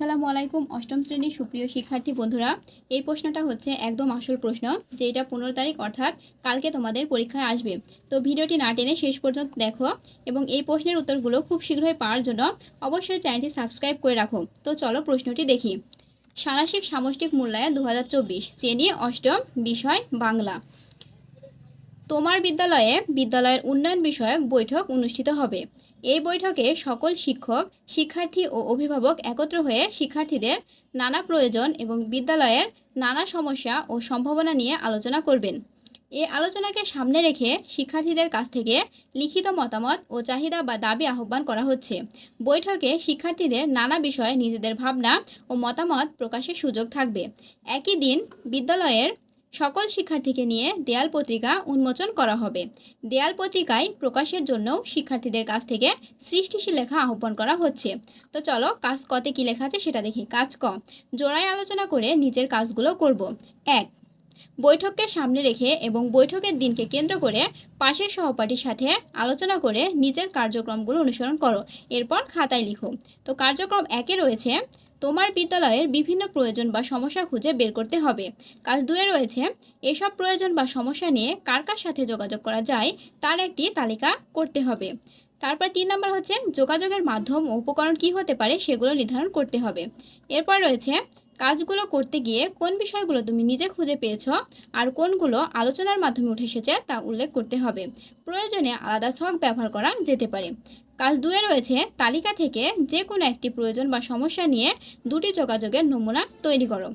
আসসালামু আলাইকুম, অষ্টম শ্রেণির সুপ্রিয় শিক্ষার্থী বন্ধুরা। এই প্রশ্নটা হচ্ছে একদম আসল প্রশ্ন যেটা পনেরো তারিখ, অর্থাৎ কালকে তোমাদের পরীক্ষায় আসবে। তো ভিডিওটি না টেনে শেষ পর্যন্ত দেখো এবং এই প্রশ্নের উত্তরগুলো খুব শীঘ্রই পাওয়ার জন্য অবশ্যই চ্যানেলটি সাবস্ক্রাইব করে রাখো। তো চলো প্রশ্নটি দেখি। সারাশিক সামষ্টিক মূল্যায়ন দু হাজার চব্বিশ শ্রেণি অষ্টম বিষয়, বাংলা। তোমার বিদ্যালয়ে বিদ্যালয়ের উন্নয়ন বিষয়ক বৈঠক অনুষ্ঠিত হবে। এই বৈঠকে সকল শিক্ষক, শিক্ষার্থী ও অভিভাবক একত্র হয়ে শিক্ষার্থীদের নানা প্রয়োজন এবং বিদ্যালয়ের নানা সমস্যা ও সম্ভাবনা নিয়ে আলোচনা করবেন। এই আলোচনাকে সামনে রেখে শিক্ষার্থীদের কাছ থেকে লিখিত মতামত ও চাহিদা বা দাবি আহ্বান করা হচ্ছে। বৈঠকে শিক্ষার্থীদের নানা বিষয়ে নিজেদের ভাবনা ও মতামত প্রকাশের সুযোগ থাকবে। একই দিন বিদ্যালয়ের সকল শিক্ষার্থীকে নিয়ে দেয়াল পত্রিকা উন্মোচন করা হবে। দেয়াল পত্রিকায় প্রকাশের জন্যও শিক্ষার্থীদের কাছ থেকে সৃষ্টিশীল লেখা আহ্বান করা হচ্ছে। তো চলো, কাজ কতে কী লেখা আছে সেটা দেখি। কাজ ক। জোড়ায় আলোচনা করে নিজের কাজগুলো করব। এক, বৈঠককে সামনে রেখে এবং বৈঠকের দিনকে কেন্দ্র করে পাশের সহপাঠীর সাথে আলোচনা করে নিজের কার্যক্রমগুলো অনুসরণ করো। এরপর খাতায় লিখো। তো কার্যক্রম একে রয়েছে তোমার বিদ্যালয়ের বিভিন্ন প্রয়োজন বা সমস্যা খুঁজে বের করতে হবে। কাজ দুয়ে রয়েছে, এসব প্রয়োজন বা সমস্যা নিয়ে কার কার সাথে যোগাযোগ করা যায় তার একটি তালিকা করতে হবে। তারপর তিন নম্বর হচ্ছে, যোগাযোগের মাধ্যম ও উপকরণ কী হতে পারে সেগুলো নির্ধারণ করতে হবে। এরপর রয়েছে, কাজগুলো করতে গিয়ে কোন বিষয়গুলো তুমি নিজে খুঁজে পেয়েছ আর কোনগুলো আলোচনার মাধ্যমে উঠে এসেছে তা উল্লেখ করতে হবে। প্রয়োজনে আলাদা ছক ব্যবহার করা যেতে পারে। কাজ দুয়ে রয়েছে তালিকা থেকে যে কোনো একটি প্রয়োজন বা সমস্যা নিয়ে দুটি যোগাযোগের নমুনা তৈরি করো।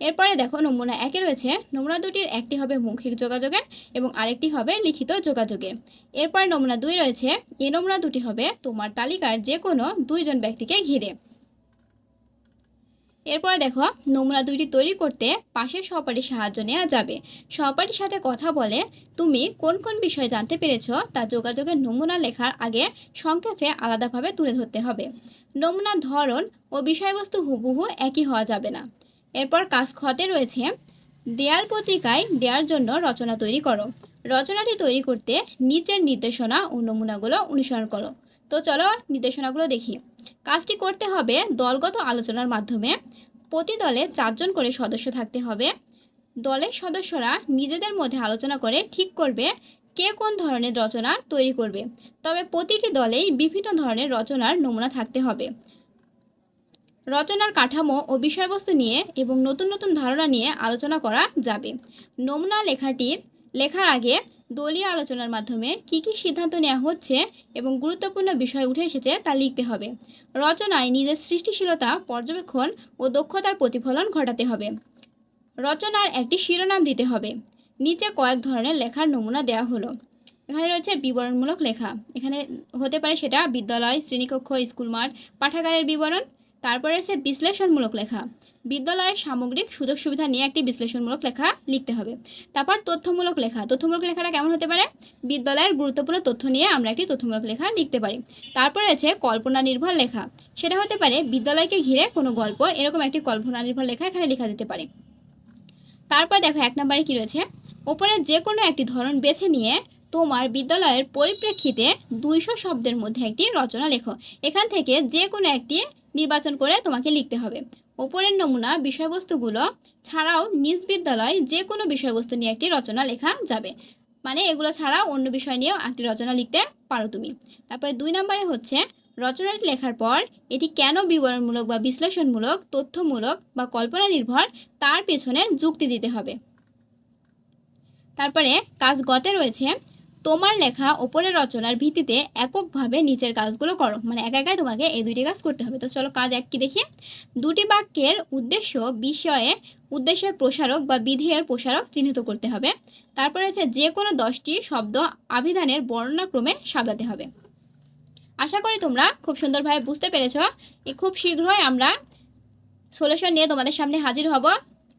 এরপরে দেখো নমুনা একে রয়েছে, নমুনা দুটির একটি হবে মৌখিক যোগাযোগের এবং আরেকটি হবে লিখিত যোগাযোগে। এরপরে নমুনা দুই রয়েছে এই নমুনা দুটি হবে তোমার তালিকার যে কোনো দুইজন ব্যক্তিকে ঘিরে। এরপরে দেখো নমুনা দুইটি তৈরি করতে পাশের সহপাঠীর সাহায্য নেওয়া যাবে। সহপাঠীর সাথে কথা বলে, তুমি কোন কোন বিষয় জানতে পেরেছ তা যোগাযোগের নমুনা লেখার আগে সংক্ষেপে আলাদাভাবে তুলে ধরতে হবে। নমুনার ধরন ও বিষয়বস্তু হুবহু একই হওয়া যাবে না। এরপর কাজ খতে রয়েছে, দেয়াল পত্রিকায় দেওয়ার জন্য রচনা তৈরি করো। রচনাটি তৈরি করতে নিচের নির্দেশনা ও নমুনাগুলো অনুসরণ করো। তো চলো নির্দেশনাগুলো দেখি। কাজটি করতে হবে দলগত আলোচনার মাধ্যমে। প্রতি দলে চারজন করে সদস্য থাকতে হবে। দলের সদস্যরা নিজেদের মধ্যে আলোচনা করে ঠিক করবে কে কোন ধরনের রচনা তৈরি করবে। তবে প্রতিটি দলেই বিভিন্ন ধরনের রচনার নমুনা থাকতে হবে। রচনার কাঠামো ও বিষয়বস্তু নিয়ে এবং নতুন নতুন ধারণা নিয়ে আলোচনা করা যাবে। নমুনা লেখাটির লেখার আগে দলীয় আলোচনার মাধ্যমে কি কি সিদ্ধান্ত নেওয়া হচ্ছে এবং গুরুত্বপূর্ণ বিষয় উঠে এসেছে তা লিখতে হবে। রচনায় নিজের সৃষ্টিশীলতা, পর্যবেক্ষণ ও দক্ষতার প্রতিফলন ঘটাতে হবে। রচনার একটি শিরোনাম দিতে হবে। নিচে কয়েক ধরনের লেখার নমুনা দেওয়া হলো। এখানে রয়েছে বিবরণমূলক লেখা। এখানে হতে পারে সেটা বিদ্যালয়, শ্রেণীকক্ষ স্কুল মাঠ পাঠাগারের বিবরণ তারপরে আছে বিশ্লেষণমূলক লেখা। বিদ্যালয়ের সামগ্রিক সুযোগ সুবিধা নিয়ে একটি বিশ্লেষণমূলক লেখা লিখতে হবে। তারপর তথ্যমূলক লেখা। তথ্যমূলক লেখাটা কেমন হতে পারে? বিদ্যালয়ের গুরুত্বপূর্ণ তথ্য নিয়ে আমরা একটি তথ্যমূলক লেখা লিখতে পারি। তারপরে আছে কল্পনা নির্ভর লেখা। সেটা হতে পারে বিদ্যালয়কে ঘিরে কোনো গল্প, এরকম একটি কল্পনা নির্ভর লেখা এখানে লেখা যেতে পারে। তারপর দেখো এক নম্বরে কী রয়েছে? ওপরে যে কোনো একটি ধরন বেছে নিয়ে তোমার বিদ্যালয়ের পরিপ্রেক্ষিতে দুইশো শব্দের মধ্যে একটি রচনা লেখো। এখান থেকে যে কোনো একটি নির্বাচন করে তোমাকে লিখতে হবে। ওপরের নমুনা বিষয়বস্তুগুলো ছাড়াও নিজ বিদ্যালয় যে কোনো বিষয়বস্তু নিয়ে একটি রচনা লেখা যাবে। মানে এগুলো ছাড়াও অন্য বিষয় নিয়েও একটি রচনা লিখতে পারো তুমি। তারপরে দুই নম্বরে হচ্ছে, রচনাটি লেখার পর এটি কেন বিবরণমূলক বা বিশ্লেষণমূলক, তথ্যমূলক বা কল্পনা নির্ভর তার পেছনে যুক্তি দিতে হবে। তারপরে কাজ গতে রয়েছে তোমার লেখা ওপরের রচনার ভিত্তিতে এককভাবে নিচের কাজগুলো করো। মানে একা একাই তোমাকে এই দুইটি কাজ করতে হবে। তো চলো কাজ এক কি দেখি। দুটি বাক্যের উদ্দেশ্য, বিষয়ে উদ্দেশ্যের প্রসারক বা বিধেয়ের প্রসারক চিহ্নিত করতে হবে। তারপরে আছে যে কোনো দশটি শব্দ আবিধানের বর্ণনাক্রমে সাজাতে হবে। আশা করি তোমরা খুব সুন্দরভাবে বুঝতে পেরেছ। খুব শীঘ্রই আমরা সলিউশন নিয়ে তোমাদের সামনে হাজির হব।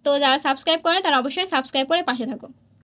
তো যারা সাবস্ক্রাইব করে তারা অবশ্যই সাবস্ক্রাইব করে পাশে থাকো।